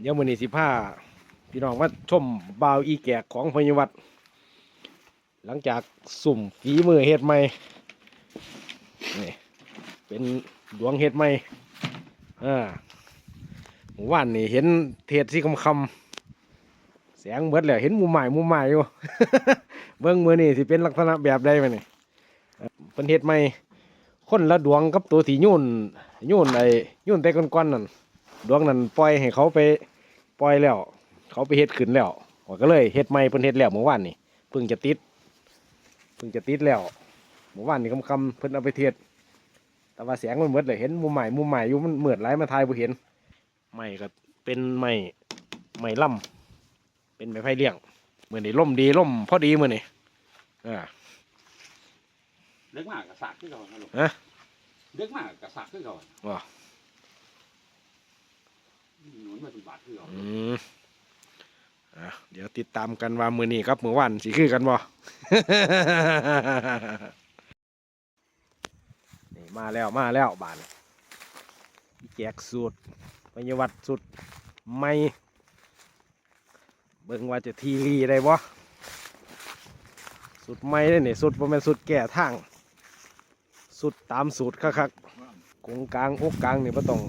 เดี๋ยวมื้อนี้สิพาพี่น้องมาชมบาวอีแกกของพญวัตหลังจากสุ่มฝีมือเฮ็ดใหม่นี่เป็นดวงเฮ็ดใหม่อ่าหมู่บ้านนี่เห็นเทศที่คำคำแสงเบิดแล้วเห็นหมู่ใหม่หมู่ใหม่อยู่ เบิ่งมือนี่สิเป็นลักษณะแบบใดมานี่เอ่อเป็นเฮ็ดใหม่คนละดวงกับตัวที่ยุ่นยุ่นไอ้ยุ่นแต่ก้อนๆนั่น ดวงนั้นปล่อยให้เขาไปปล่อยแล้ว เขาไปเฮ็ดขึ้นแล้วข้อยก็เลยเฮ็ดใหม่เพิ่นเฮ็ดแล้วเมื่อวานนี่เพิ่งจะติดเพิ่งจะติดแล้วเมื่อวานนี่ค่ำๆเพิ่นเอาไปเทศแต่ว่าแสงมันมืดเลยเห็นมุมใหม่มุมใหม่อยู่มันมืดหลายมาทายบ่เห็นไม้ก็เป็นไม้ไม้ล่ำเป็นไม้ไผ่เลี้ยงมื้อนี้ล่มดีล่มพอดีมื้อนี้อ่าเล็กมากกับสากขึ้นก่อนนะลูกฮะเล็กมากกับสากขึ้นก่อนว้า หนุนมาถึงบาทขึ้นก่อนอืมอะเดี๋ยวติดตามกันว่ามือนี้ครับมือวานสิคือกันบ่ นี่มาแล้วมาแล้วบานแจกสูตรปญญวัตรสูตรไม่ เบิ่งว่าจะทีรีได้บ่สูตรไม่ได้นี่ยสูตรบ่แม่นสูตรแก่ทางสูตรตามสูตรคักๆกงกลางอกกลางนี่บ่ต้อง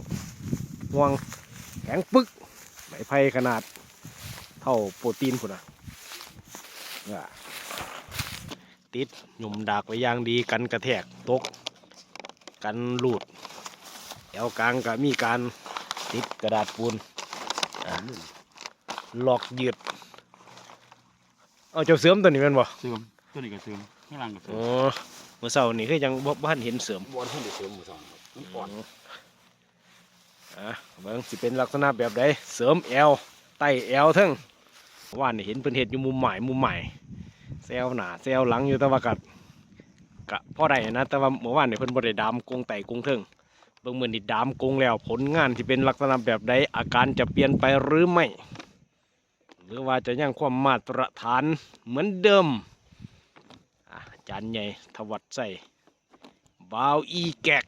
ห่วง ข็งปึกไม้ไผ่ขนาดเท่าโปรตีนพุ่นน่ะอ่าติดหยุ่มดากไว้อย่างดีกันกระแทกตก กันรูดแถวกลางก็มีการติดกระดาษปูนอ่าหลอกยืดเอาเจ้าเสริมตัวนี้แมันบ่เสื่อมตัวนี้ก็เสื่อมข้างล่างก็เสื่ออ๋มอเมื่อเช้านี่คือยังบ่บ้านเห็นเสริมบอลขึ้นไปเสื่อมหมือสองมันอ่อน อะเบิ่งสิเป็นลักษณะแบบใดเสริมแอวไต่แอวเทั้งว่านนี่เห็นเพิ่นเฮ็ดอยู่มุมใหม่มุมใหม่แซวหนาแซวหลังอยู่แต่ว่ากัดกะพ่อได้นะแต่ว่าเมื่อวานนี่เพิ่นบ่ได้ดามกงไต่กงเทิงเบิ่งมือนี้ดามกงแล้วผลงานที่เป็นลักษณะแบบใดอาการจะเปลี่ยนไปหรือไม่ หรือว่าจะยังความมาตรฐานเหมือนเดิมอาจารย์ใหญ่ทวัดใส่บาวอีแกก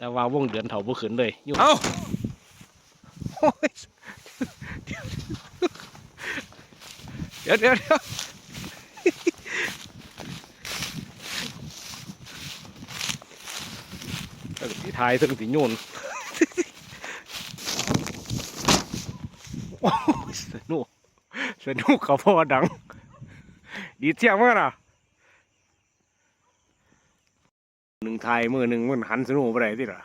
แต่ว่าวงเดือนเถาบ่ขึ้นเลยอยู่เอ้าโอ้ยเดี๋ยวเดี๋ยวเดี๋ยวตั้งสีทายตั้งสีโยนโอ้ยสนุกสนุกเขาพอดัง ดีเที่ยงมากนะ หนึ่งไทยมือหนึ่งมันหันสนุกไปไหนที่ล่ะ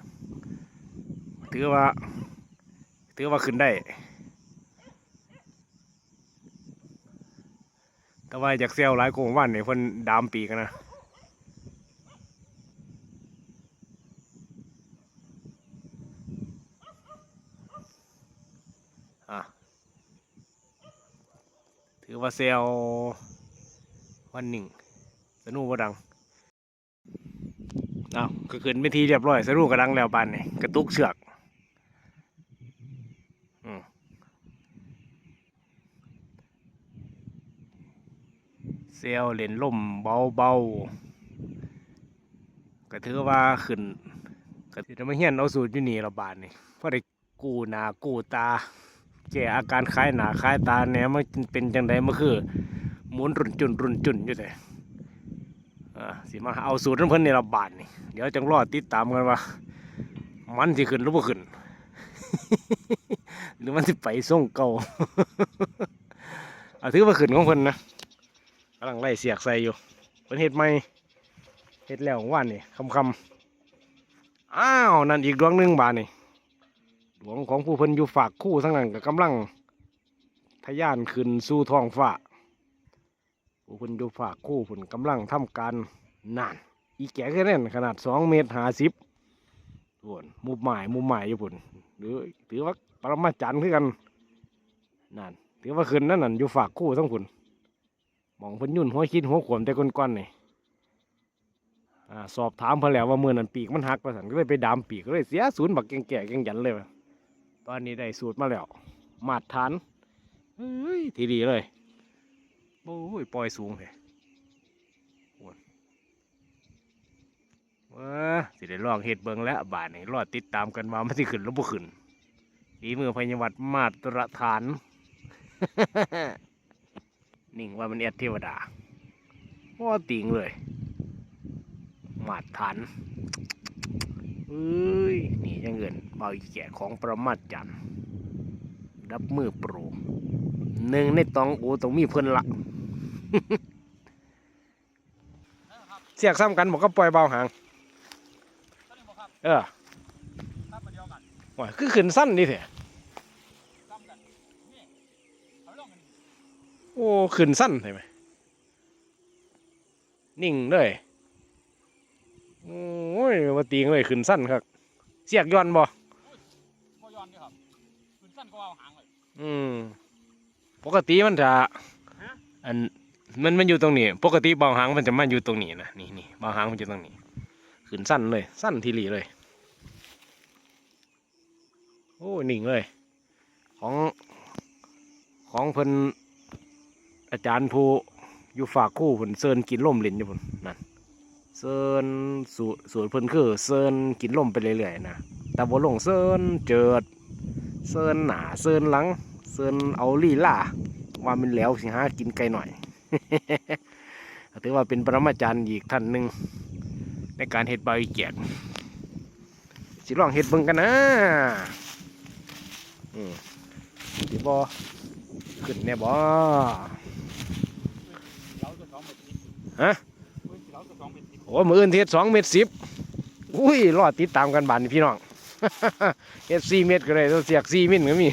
ถือว่า ถือว่าขึ้นได้ แต่ว่าจากเซลหลายโคงวันเนี่ยเพิ่นดามปีกันนะอะถือว่าเซลวันหนึ่งสนุกว่าดัง อ้าก็ขึ้นไปทีเรียบร้อยสนุกกระดังแล้วบานนี่กระตุกเชือกเซลเล่นล่มเบาเบาๆก็ถือว่าขึ้นก็ถือว่าเฮียนเอาสูตรอยู่นี่ละบาทนี่เพราะได้กูหนากูตาแก้อาการคล้ายหนาคล้ายตาเนี่ยมันเป็นจังไดมันคือหมุนรุนจุนรุนจุนอยู่แต่ สิมาเอาสูตรของเพิ่นในละบาทนี่เดี๋ยวจังรอติดตามกันว่า มันสิขึ้นหรือบ่ขึ้น หรือมันสิไปส่งเก่าเอาถือว่าขึ้นของเพิ่นนะกำลังไล่เสียกใส่อยู่เพิ่นเฮ็ดใหม่เฮ็ดแล้วของว่านนี่คำคำอ้าวนั่นอีกดวงหนึ่งบาทนี่หลวงของผู้เพิ่นอยู่ฝากคู่ทั้งนั้นก็กำลังทะยานขึ้นสู่ท้องฟ้า ผู้เพิ่นอยู่ฝากคู่เพิ่นกำลังทำการนาน อีแก่แค่นั้นขนาดสองเมตรห้าสิบส่วนมุมหมายมุมหมายอยู่พุ่นหรือถือว่าปรมาจันทร์คือกันนั่นถือว่าขึ้นนั่นนั่นอยู่ฝากคู่ทั้งพุ่นมองเพิ่นยุ่นหัวคิดหัวขวมแต่ก้อนๆนี่อ่าสอบถามเพิ่นแล้วว่ามือนั้นปีกมันหักประสันก็เลยไปดามปีกก็เลยเสียศูนย์บักแก่แก่แก่งหยันเลยวะตอนนี้ได้สูตรมาแล้ว มาตรฐานเฮ้ยทีดีเลย โอ้ยปล่อยสูงเลยว้าสิได้ลองเห็ดเบิงแล้วบาทนี้รอดติดตามกันว่ามันสิขึ้นหรือบ่ขึ้นฝีมือพยาวัดมาตรฐาน นิ่งว่ามันเอ็ดเทวดาว่าติงเลย มาตรฐานเอ้ย นี่ยังเงินเบาอีแก่ของประมาทจันทร์รับมือโปรหนึ่งในตองโอต้องมีเพิ่นละ เสียกซ้ำกันบอกก็ปล่อยเบาหางตอนนี้บอกครับเออครับมาเดียวกันว่าคือขึ้นสั้นนี่เถอะซ้ำกันนี่เอาไปลองกันโอ้ขึ้นสั้นใช่ไหมนิ่งเลยโอ้ยมาตีงเลยขึ้นสั้นครับเสียกย้อนบ่โมยอนดีครับขึ้นสั้นก็เอาหางเลยอืมปกติมันจะฮะอัน มันมันอยู่ตรงนี้ ปกติเบาหางมันจะมาอยู่ตรงนี้นะนี่นี่เบาหางมันจะตรงนี้ ขึ้นสั้นเลย สั้นทีหลีเลย โอ้นิ่งเลย ของของเพิ่นอาจารย์ผู้อยู่ฝากคู่เพิ่นเซินกินลมล่นอยู่พุ่นนั่นเซินสูตรสูตรเพิ่นคือเซินกินลมไปเรื่อยๆนะแต่บ่ลงเซินเจิดเซินหนาเซินหลังเซินเอาลีล่าว่ามันแล้วสิหากินไกลหน่อย ถือว่าเป็นปรมาจารย์อีกท่านหนึ่งในการเฮ็ดใบเกียกสิลองเฮ็ดเบิ่งกันนะอืมสิบ่ขึ้นแน่บ่เราจะสอฮะเราจะสองเมตรสิบโอ้มืออื่นเฮ็ดสองเมตรสิบอุ้ยรอดติดตามกันบานพี่น้องเฮ็ดสี่เมตรก็ได้เสียกสี่มิลก็มี